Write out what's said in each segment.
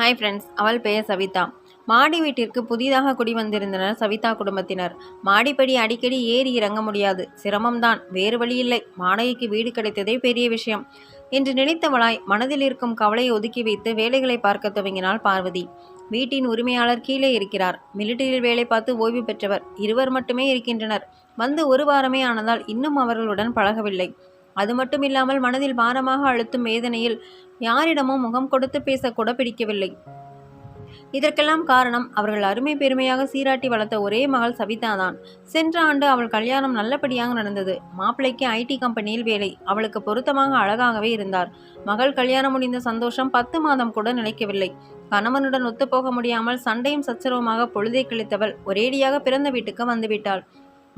Hi friends அவள் பெயர் சவிதா. மாடி வீட்டிற்கு புதிதாக குடி வந்திருந்தனர் சவிதா குடும்பத்தினர். மாடிப்படி அடிக்கடி ஏறி இறங்க முடியாது. சிரமம்தான் வேறு வழியில்லை வாடகைக்கு வீடு கிடைத்ததே பெரிய விஷயம். என்று நினைத்தவளாய் மனதில் இருக்கும் கவலையை ஒதுக்கி வைத்து வேலைகளை பார்க்க துவங்கினாள் பார்வதி. வீட்டின் உரிமையாளர் கீழே இருக்கிறார். மிலிட்டரியில் வேலை பார்த்து ஓய்வு பெற்றவர். இருவர் மட்டுமே இருக்கின்றனர். வந்து ஒரு வாரமே ஆனதால் இன்னும் அவர்களுடன் பழகவில்லை. அது மட்டும் இல்லாமல் மனதில் பாரமாக அழுத்தும் வேதனையில் யாரிடமும் முகம் கொடுத்து பேசக்கூட பிடிக்கவில்லை. இதற்கெல்லாம் காரணம் அவர்கள் அருமை பெருமையாக சீராட்டி வளர்த்த ஒரே மகள் சவிதா தான். சென்ற ஆண்டு அவள் கல்யாணம் நல்லபடியாக நடந்தது. மாப்பிள்ளைக்கு ஐடி கம்பெனியில் வேலை. அவளுக்கு பொருத்தமாக அழகாகவே இருந்தார். மகள் கல்யாணம் முடிந்த சந்தோஷம் பத்து மாதம் கூட நிலைக்கவில்லை. கணவனுடன் ஒத்துப்போக முடியாமல் சண்டையும் சச்சரவுமாக பொழுதை கிழித்தவள் ஒரேடியாக பிறந்த வீட்டுக்கு வந்துவிட்டாள்.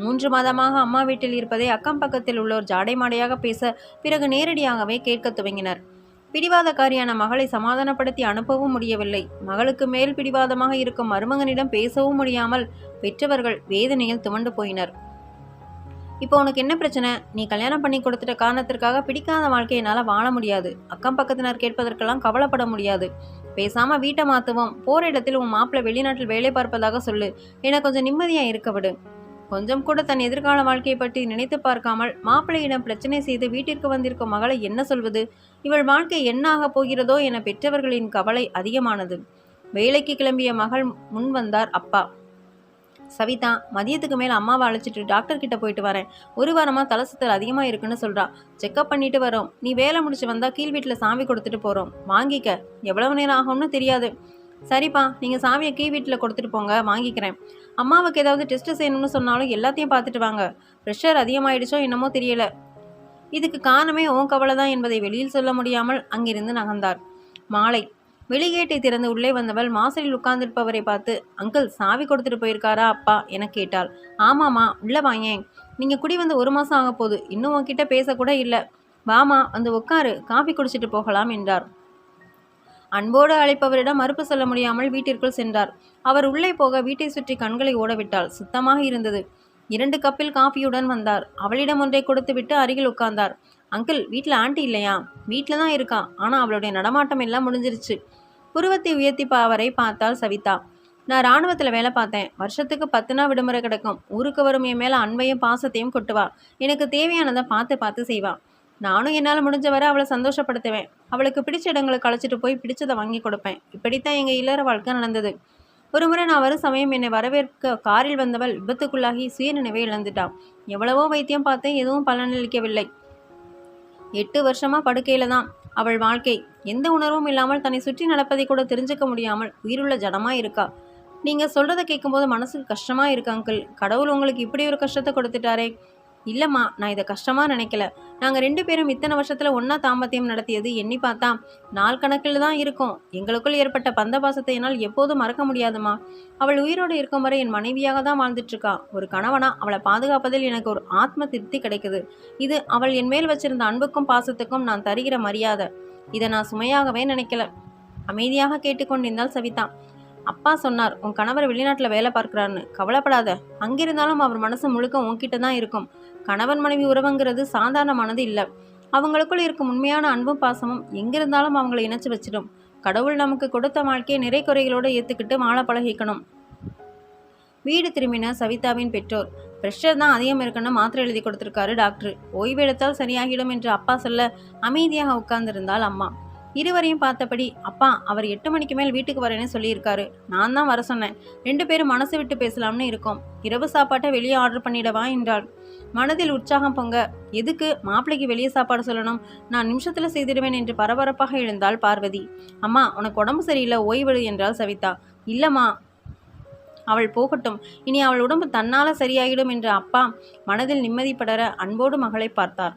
மூன்று மாதமாக அம்மா வீட்டில் இருப்பதை அக்கம் பக்கத்தில் உள்ளோர் ஜாடை மாடையாக பேச பிறகு நேரடியாகவே கேட்க துவங்கினர். பிடிவாதக்காரியான மகளை சமாதானப்படுத்தி அனுப்பவும் முடியவில்லை. மகளுக்கு மேல் பிடிவாதமாக இருக்கும் மருமகனிடம் பேசவும் முடியாமல் பெற்றவர்கள் வேதனையில் துவண்டு போயினர். இப்போ உனக்கு என்ன பிரச்சனை? நீ கல்யாணம் பண்ணி கொடுத்துட்ட காரணத்திற்காக பிடிக்காத வாழ்க்கையை என்னால் வாழ முடியாது. அக்கம் பக்கத்தினர் கேட்பதற்கெல்லாம் கவலைப்பட முடியாது. பேசாமல் வீட்டை மாற்றுவோம் போகிற இடத்தில் உன் மாப்பிள்ளை வெளிநாட்டில் வேலை பார்ப்பதாக சொல்லு. என கொஞ்சம் நிம்மதியாக இருக்க விடு. கொஞ்சம் கூட தன் எதிர்கால வாழ்க்கையை பற்றி நினைத்து பார்க்காமல் மாப்பிள்ளையிடம் பிரச்சனை செய்து வீட்டிற்கு வந்திருக்கும் மகளை என்ன சொல்வது? இவள் வாழ்க்கை என்ன ஆகப் போகிறதோ என பெற்றவர்களின் கவலை அதிகமானது. வேலைக்கு கிளம்பிய மகள் முன் வந்தார் அப்பா. சவிதா மதியத்துக்கு மேல் அம்மாவை அழைச்சிட்டு டாக்டர் கிட்ட போயிட்டு வரேன். ஒரு வாரமா தலை சுத்தல் அதிகமா இருக்குன்னு சொல்றா. செக்அப் பண்ணிட்டு வரோம். நீ வேலை முடிச்சு வந்தா கீழ் வீட்டில் சாமி கொடுத்துட்டு போறோம். வாங்கிக்க. எவ்வளவு நேரம் ஆகும்னு தெரியாது. சரிப்பா நீங்கள் சாவியை கீ வீட்டில் கொடுத்துட்டு போங்க வாங்கிக்கிறேன். அம்மாவுக்கு ஏதாவது டெஸ்ட்டு செய்யணும்னு சொன்னாலும் எல்லாத்தையும் பார்த்துட்டு வாங்க. ப்ரெஷர் அதிகமாயிடுச்சோ என்னமோ தெரியல. இதுக்கு காரணமே ஓன் கவலை தான் என்பதை வெளியில் சொல்ல முடியாமல் அங்கிருந்து நகர்ந்தார். மாலை. வெளிகேட்டை திறந்து உள்ளே வந்தவள் மாசலில் உட்கார்ந்திருப்பவரை பார்த்து அங்கிள் சாவி கொடுத்துட்டு போயிருக்காரா அப்பா? என கேட்டாள். ஆமாம்மா உள்ளே வாயேன். நீங்கள் குடி வந்து ஒரு மாதம் ஆக போகுது இன்னும் உன்கிட்ட பேசக்கூட இல்லை. வாமா வந்து உட்காரு. காஃபி குடிச்சிட்டு போகலாம் என்றார். அன்போடு அழைப்பவரிடம் மறுப்பு சொல்ல முடியாமல் வீட்டிற்குள் சென்றார். அவர் உள்ளே போக வீட்டை சுற்றி கண்களை ஓடவிட்டால் சுத்தமாக இருந்தது. இரண்டு கப்பில் காஃபியுடன் வந்தார். அவளிடம் ஒன்றை கொடுத்துவிட்டு அருகில் உட்கார்ந்தார். அங்கிள் வீட்டில் ஆண்டி இல்லையா? வீட்டில் தான் இருக்கா? ஆனால் அவளுடைய நடமாட்டம் எல்லாம் முடிஞ்சிருச்சு. புருவத்தை உயர்த்தி பா- அவரை பார்த்தாள் சவிதா. நான் ராணுவத்தில் வேலை பார்த்தேன். வருஷத்துக்கு பத்து நாள் விடுமுறை கிடைக்கும். ஊருக்கு வரும் என் மேலே அன்பையும் பாசத்தையும் கொட்டுவா. எனக்கு தேவையானதை பார்த்து பார்த்து செய்வா. நானும் என்னால் முடிஞ்ச வரை அவளை சந்தோஷப்படுத்துவேன். அவளுக்கு பிடிச்ச இடங்களுக்கு அழைச்சிட்டு போய் பிடிச்சதை வாங்கி கொடுப்பேன். இப்படித்தான் எங்கள் இல்லற வாழ்க்கை நடந்தது. ஒரு முறை நான் வரும் சமயம் என்னை வரவேற்க காரில் வந்தவள் விபத்துக்குள்ளாகி சுயநினைவை இழந்துட்டான் எவ்வளவோ வைத்தியம் பார்த்தேன் எதுவும் பலனளிக்கவில்லை. எட்டு வருஷமா படுக்கையில தான் அவள் வாழ்க்கை. எந்த உணர்வும் இல்லாமல் தன்னை சுற்றி நடப்பதை கூட தெரிஞ்சுக்க முடியாமல் உயிருள்ள ஜனமா இருக்கா? நீங்க சொல்றதை கேட்கும்போது மனசுக்கு கஷ்டமா இருக்கு அங்கிள். கடவுள் உங்களுக்கு இப்படி ஒரு கஷ்டத்தை கொடுத்துட்டாரே. இல்லைம்மா நான் இதை கஷ்டமாக நினைக்கல. நாங்கள் ரெண்டு பேரும் இத்தனை வருஷத்தில் ஒன்றா தாம்பத்தியம் நடத்தியது எண்ணி பார்த்தா நாள் கணக்கில் தான் இருக்கும். எங்களுக்குள் ஏற்பட்ட பந்த பாசத்தை என்னால் எப்போதும் மறக்க முடியாதுமா. அவள் உயிரோடு இருக்கும் வரை என் மனைவியாக தான் வாழ்ந்துட்டுருக்கா. ஒரு கணவனா அவளை பாதுகாப்பதில் எனக்கு ஒரு ஆத்ம திருப்தி கிடைக்குது. இது அவள் என் மேல் வச்சிருந்த அன்புக்கும் பாசத்துக்கும் நான் தருகிற மரியாதை. இதை நான் சுமையாகவே நினைக்கல. அமைதியாக கேட்டுக்கொண்டிருந்தாள் சவிதா. அப்பா சொன்னார் உன் கணவர் வெளிநாட்டில் வேலை பார்க்குறாருன்னு கவலைப்படாத. அங்கிருந்தாலும் அவர் மனசு முழுக்க உன்கிட்ட தான் இருக்கும். கணவன் மனைவி உறவுங்கிறது சாதாரணமானது இல்லை. அவங்களுக்குள் இருக்கும் உண்மையான அன்பும் பாசமும் எங்கிருந்தாலும் அவங்களை இணைச்சி வச்சிடும். கடவுள் நமக்கு கொடுத்த வாழ்க்கையை நிறை குறைகளோடு ஏற்றுக்கிட்டு வாழ பழகிக்கணும். வீடு திரும்பின சவிதாவின் பெற்றோர் ப்ரெஷர் தான் அதிகம் இருக்குன்னு மாத்திரை எழுதி கொடுத்துருக்காரு டாக்டர். ஓய்வு எடுத்தால் சரியாகிடும் என்று அப்பா சொல்ல அமைதியாக உட்கார்ந்திருந்தாள் அம்மா. இருவரையும் பார்த்தபடி அப்பா அவர் எட்டு மணிக்கு மேல் வீட்டுக்கு வரேன்னு சொல்லியிருக்காரு. நான் தான் வர சொன்னேன். ரெண்டு பேரும் மனசு விட்டு பேசலாம்னு இருக்கோம். இரவு சாப்பாட்டை வெளியே ஆர்டர் பண்ணிடவா? என்றாள். மனதில் உற்சாகம் பொங்க எதுக்கு? மாப்பிள்ளைக்கு வெளியே சாப்பாடு சொல்லணும். நான் நிமிஷத்தில் செய்திடுவேன் என்று பரபரப்பாக எழுந்தாள் பார்வதி. அம்மா உனக்கு உடம்பு சரியில்லை ஓய்வெடு என்றாள் சவிதா. இல்லம்மா அவள் போகட்டும். இனி அவள் உடம்பு தன்னால் சரியாகிடும் என்று அப்பா மனதில் நிம்மதி படர அன்போடு மகளை பார்த்தார்.